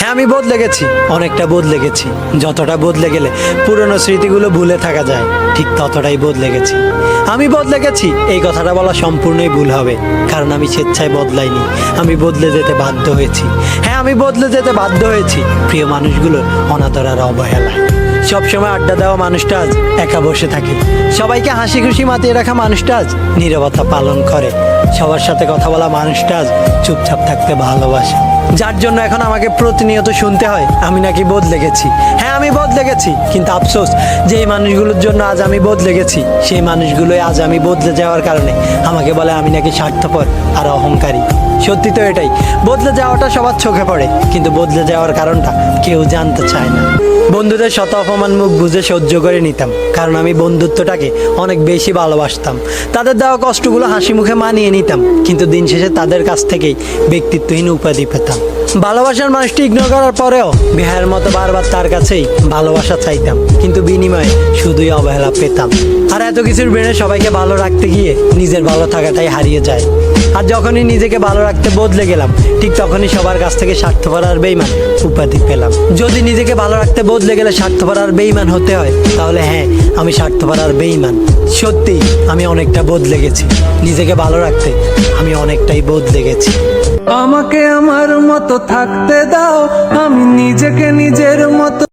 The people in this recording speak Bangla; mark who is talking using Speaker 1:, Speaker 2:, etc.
Speaker 1: হ্যাঁ আমি বদলে গেছি। অনেকটা বদলে গেছি। যতটা বদলে গেলে পুরনো স্মৃতিগুলো ভুলে থাকা যায়, ঠিক ততটাই বদলে গেছি। আমি বদলে গেছি, এই কথাটা বলা সম্পূর্ণই ভুল হবে, কারণ আমি স্বেচ্ছায় বদলাইনি। আমি বদলে যেতে বাধ্য হয়েছি। হ্যাঁ আমি বদলে যেতে বাধ্য হয়েছি। প্রিয় মানুষগুলোর অনাদর আর অবহেলায় সবসময় আড্ডা দেওয়া মানুষটা আজ একা বসে থাকে। সবাইকে হাসি খুশি মাতিয়ে রাখা মানুষটা আজ নীরবতা পালন করে। সবার সাথে কথা বলা মানুষটা চুপচাপ থাকতে ভালোবাসে। যার জন্য এখন আমাকে প্রতিনিয়ত শুনতে হয়, আমি নাকি বদলে গেছি। হ্যাঁ আমি বদলে গেছি, কিন্তু আফসোস, যে এই মানুষগুলোর জন্য আজ আমি বদলে গেছি, সেই মানুষগুলোই আজ আমি বদলে যাওয়ার কারণে আমাকে বলে আমি নাকি স্বার্থপর আর অহংকারী। সত্যি তো এটাই, বদলে যাওয়াটা সবার চোখে পড়ে, কিন্তু বদলে যাওয়ার কারণটা কেউ জানতে চায় না। বন্ধুদের শত অপমান মুখ বুঝে সহ্য করে নিতাম, কারণ আমি বন্ধুত্বটাকে অনেক বেশি ভালোবাসতাম। তাদের দেওয়া কষ্টগুলো হাসি মুখে মানিয়ে নিতাম, কিন্তু দিন শেষে তাদের কাছ থেকেই ব্যক্তিত্বহীন উপাধি পেতাম। ভালোবাসার মানুষটি ইগনোর করার পরেও বিহারের মতো বারবার তার কাছেই ভালোবাসা চাইতাম, কিন্তু বিনিময়ে শুধুই অবহেলা পেতাম। আর এত কিছুর বেড়ে সবাইকে ভালো রাখতে গিয়ে নিজের ভালো থাকাটাই হারিয়ে যায়। আর যখনই নিজেকে ভালো রাখতে বদলে গেলাম, ঠিক তখনই সবার কাছ থেকে স্বার্থপর আর বেইমান উপাধি পেলাম। যদি নিজেকে ভালো রাখতে বদলে গেলে স্বার্থপর আর বেইমান হতে হয়, তাহলে হ্যাঁ আমি স্বার্থপর আর বেইমান সত্যি, আমি অনেকটা বদলে গেছি। নিজেকে ভালো রাখতে আমি অনেকটাই বদলে গেছি।
Speaker 2: আমাকে আমার মতো থাকতে দাও, আমি নিজেকে নিজের মতো